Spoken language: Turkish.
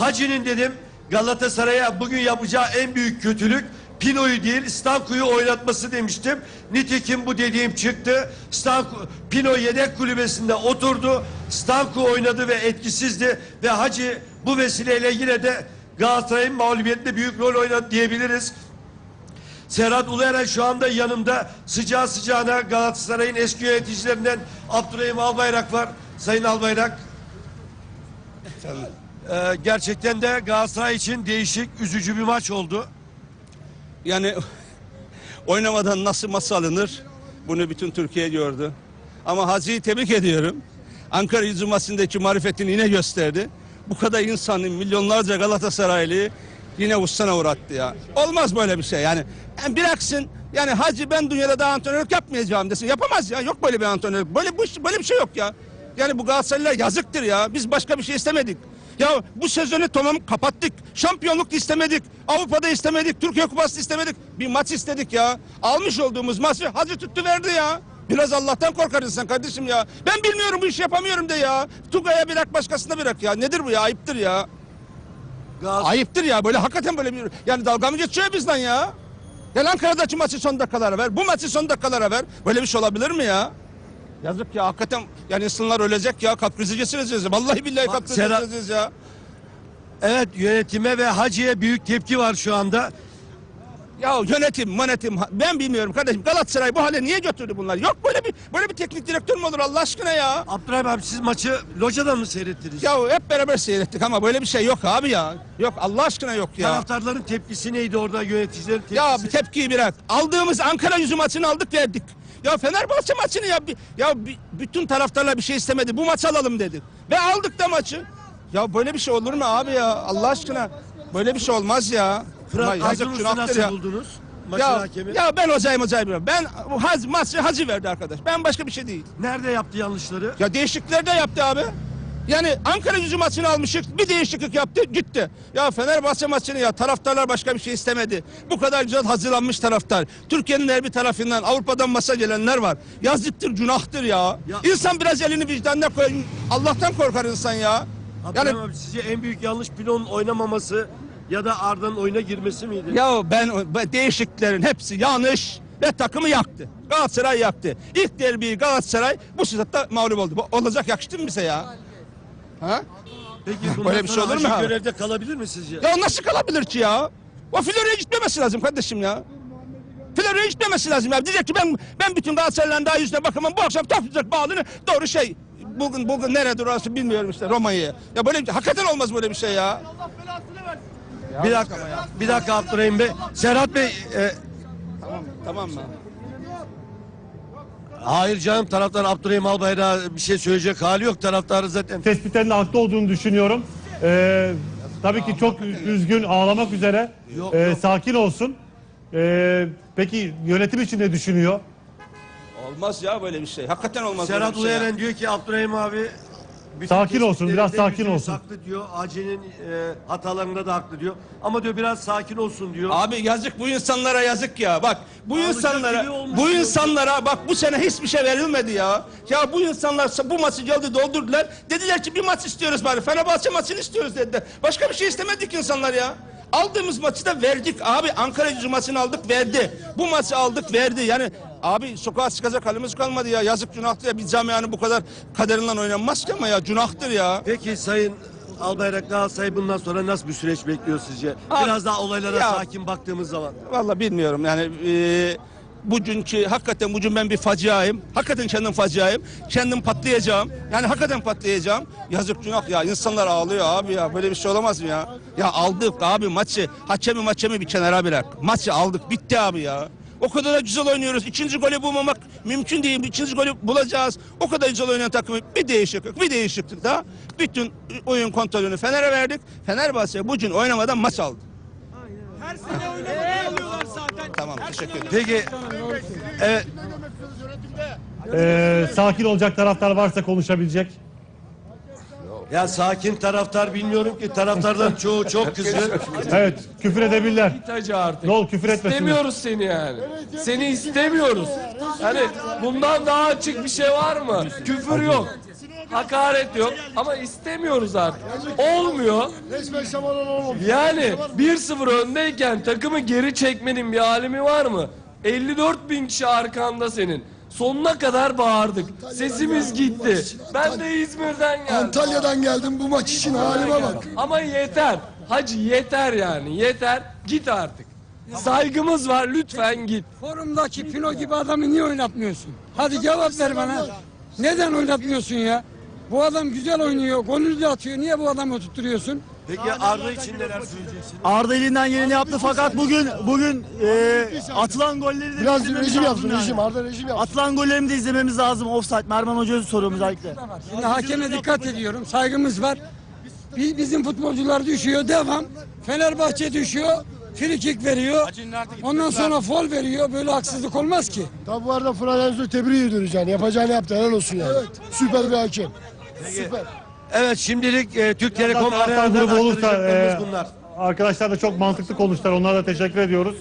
Hacı'nın dedim Galatasaray'a bugün yapacağı en büyük kötülük Pino'yu değil Stanko'yu oynatması demiştim. Nitekim bu dediğim çıktı. Stanko, Pino yedek kulübesinde oturdu. Stanko oynadı ve etkisizdi. Ve Hacı bu vesileyle yine de Galatasaray'ın mağlubiyetinde büyük rol oynadı diyebiliriz. Serhat Ulueren şu anda yanımda sıcağı sıcağına Galatasaray'ın eski yöneticilerinden Abdurrahim Albayrak var. Sayın Albayrak. Ee, gerçekten de Galatasaray için değişik, üzücü bir maç oldu. Yani oynamadan nasıl masa alınır bunu bütün Türkiye gördü. Ama Hacı'yı tebrik ediyorum. Ankara yüzü maçındaki marifetini yine gösterdi. Bu kadar insanın milyonlarca Galatasaraylı yine ustana uğrattı ya. Olmaz böyle bir şey yani. yani bıraksın yani Hacı ben dünyada daha antrenörlük yapmayacağım desin. Yapamaz ya. Yok böyle bir antrenörlük. Böyle, bu, böyle bir şey yok ya. Yani bu Galatasaraylılar yazıktır ya. Biz başka bir şey istemedik. Ya bu sezonu tamam kapattık. Şampiyonluk istemedik. Avrupa'da istemedik. Türkiye Kupası istemedik. Bir maç istedik ya. Almış olduğumuz maçı Hacı tuttu verdi ya. Biraz Allah'tan korkar insan kardeşim ya. Ben bilmiyorum bu işi yapamıyorum de ya. Tugay'a bırak başkasına bırak ya. Nedir bu ya? Ayıptır ya. Galatasaray Ayıptır ya. Böyle hakikaten böyle bir... Yani dalga mı geçiyor bizden ya? Gel Ankara'daki maçı son dakikalara ver. Bu maçı son dakikalara ver. Böyle bir şey olabilir mi ya? Yazık ya hakikaten yani insanlar ölecek ya kalp krizi geçireceğiz. Vallahi billahi Bak, geçireceğiz ya. Evet yönetime ve Hacı'ya büyük tepki var şu anda. Ya yönetim, yönetim ben bilmiyorum kardeşim Galatasaray bu hale niye götürdü bunlar? Yok böyle bir böyle bir teknik direktör mü olur Allah aşkına ya? Abdurrahim abi siz maçı locadan mı seyrettiniz? Ya hep beraber seyrettik ama böyle bir şey yok abi ya. Yok Allah aşkına yok ya. Taraftarların tepkisi neydi orada yöneticilerin tepkisi? Ya bir tepkiyi bırak. Aldığımız Ankara yüzü maçını aldık verdik. Ya Fenerbahçe maçını ya ya bütün taraftarlar bir şey istemedi. Bu maçı alalım dedik. Ve aldık da maçı. Ya böyle bir şey olur mu abi ya? Allah aşkına. Böyle bir şey olmaz ya. Fırat Aydınus'u nasıl ya. buldunuz? Maçın Ya, hakemi. ya ben hocayım hocayım. bilmiyorum. Ben haz, maçı hacı verdi arkadaş. Ben başka bir şey değil. Nerede yaptı yanlışları? Ya değişiklikler de yaptı abi. Yani Ankara yüzü maçını almışık bir değişiklik yaptı gitti. Ya Fenerbahçe maçını ya taraftarlar başka bir şey istemedi. Bu kadar güzel hazırlanmış taraftar. Türkiye'nin her bir tarafından Avrupa'dan masa gelenler var. Yazıktır günahtır ya. Ya- İnsan biraz elini vicdanına koyun. Allah'tan korkar insan ya. Abdurrahim Yani abi sizce en büyük yanlış Pilon'un oynamaması ya da Arda'nın oyuna girmesi miydi? ya ben değişikliklerin hepsi yanlış ve takımı yaktı. Galatasaray yaktı. İlk derbi Galatasaray bu sıcatta mağlup oldu. Olacak yakıştı mı bize ya? Ha? Peki bundan Böyle bir şey sonra olur mu abi? görevde kalabilir mi sizce? Ya nasıl kalabilir ki ya? O Florya'ya gitmemesi lazım kardeşim ya. Florya'ya gitmemesi lazım ya. Diyecek ki ben ben bütün Galatasaray'ların daha yüzüne bakamam. Bu akşam toplayacak bağlını doğru şey. Bugün bugün nerede orası bilmiyorum işte Roma'yı. Ya böyle bir hakikaten olmaz böyle bir şey ya. bir dakika, bir dakika Abdurrahim Bey. Serhat Bey, e, Tamam tamam mı? Hayır canım taraftar Abdurrahim Albayrak'a bir şey söyleyecek hali yok. Taraftarı zaten tespitlerinde haklı olduğunu düşünüyorum. Ee, tabii ki çok üzgün, ağlamak üzere. Yok, Ee, yok. Sakin olsun. Ee, peki yönetim için ne düşünüyor? Olmaz ya böyle bir şey. Hakikaten olmaz Serhat böyle bir şey. ya. Diyor ki Abdurrahim abi bütün Sakin olsun, biraz sakin olsun. Saklı diyor. Hacı'nın e, hatalarında da haklı diyor. Ama diyor biraz sakin olsun diyor. Abi yazık bu insanlara yazık ya. Bak bu Alacak insanlara bu diyor. insanlara bak bu sene hiçbir şey verilmedi ya. Ya bu insanlar bu maçı geldi doldurdular. Dediler ki bir maç istiyoruz bari. Fenerbahçe maçını istiyoruz dediler. Başka bir şey istemedik insanlar ya. Aldığımız maçı da verdik abi. Ankara gücü maçını aldık verdi. Bu maçı aldık verdi. Yani abi sokağa çıkacak halimiz kalmadı ya. Yazık günahtır ya. Bir camianın bu kadar kaderinden oynanmaz ki ama ya. Günahtır ya. Peki Sayın Albayrak Galatasaray bundan sonra nasıl bir süreç bekliyor sizce? Abi, Biraz daha olaylara ya- sakin baktığımız zaman. Vallahi bilmiyorum yani e, bugünkü hakikaten bugün ben bir faciayım. Hakikaten kendim faciayım. Kendim patlayacağım. Yani hakikaten patlayacağım. Yazık günah ya insanlar ağlıyor abi ya. Böyle bir şey olamaz mı ya? Ya aldık abi maçı. Hakemi maçemi bir kenara bırak. Maçı aldık bitti abi ya. O kadar da güzel oynuyoruz. İkinci golü bulmamak mümkün değil. İkinci golü bulacağız. O kadar güzel oynayan takımı bir değişiklik, bir değişiklik daha. Bütün oyun kontrolünü Fener'e verdik. Fenerbahçe bugün oynamadan maç aldı. Tamam teşekkür ederim. Peki evet Ee, sakin olacak taraftar varsa konuşabilecek. ya sakin taraftar bilmiyorum ki taraftarların çoğu çok kızgın. Evet, küfür edebilirler. Hacı artık. Ne olur küfür etmesinler. İstemiyoruz seni yani. Seni istemiyoruz. Yani bundan daha açık bir şey var mı? Küfür yok. Hakaret yok ama istemiyoruz artık. Olmuyor. Resmen şamalan. Yani 1-0 öndeyken takımı geri çekmenin bir alemi var mı? 54 bin kişi arkanda senin. Sonuna kadar bağırdık. Sesimiz gitti. Ben de İzmir'den geldim. Antalya'dan geldim bu maç için halime bak. Ama yeter. Hacı yeter yani. Yeter. Git artık. Saygımız var. Lütfen git. Forumdaki Pino gibi adamı niye oynatmıyorsun? Hadi cevap ver bana. Neden oynatmıyorsun ya? Bu adam güzel oynuyor, golünü de atıyor. Niye bu adamı tutturuyorsun? Peki Arda için neler söyleyeceksin? Arda elinden geleni yaptı fakat bugün bugün e, atılan golleri de Biraz izlememiz rejim lazım yapsın yani. rejim. Arda rejim yapsın. Atılan gollerimi de izlememiz lazım. Offside. Merman Hoca'ya soruyorum özellikle. Şimdi hakeme dikkat ediyorum, saygımız var. Bi- Bizim futbolcular düşüyor, devam. Fenerbahçe düşüyor, frikik veriyor. Ondan sonra fol veriyor. Böyle haksızlık olmaz ki. Tabi bu arada Fransız'ı tebrik ediyoruz yani. Yapacağını yaptı. Helal olsun yani. Süper bir hakem. Süper. Evet şimdilik e, Türk Telekom Arena'dan grubu olursa e, bunlar. arkadaşlar da çok mantıklı konuştular. Onlara da teşekkür ediyoruz.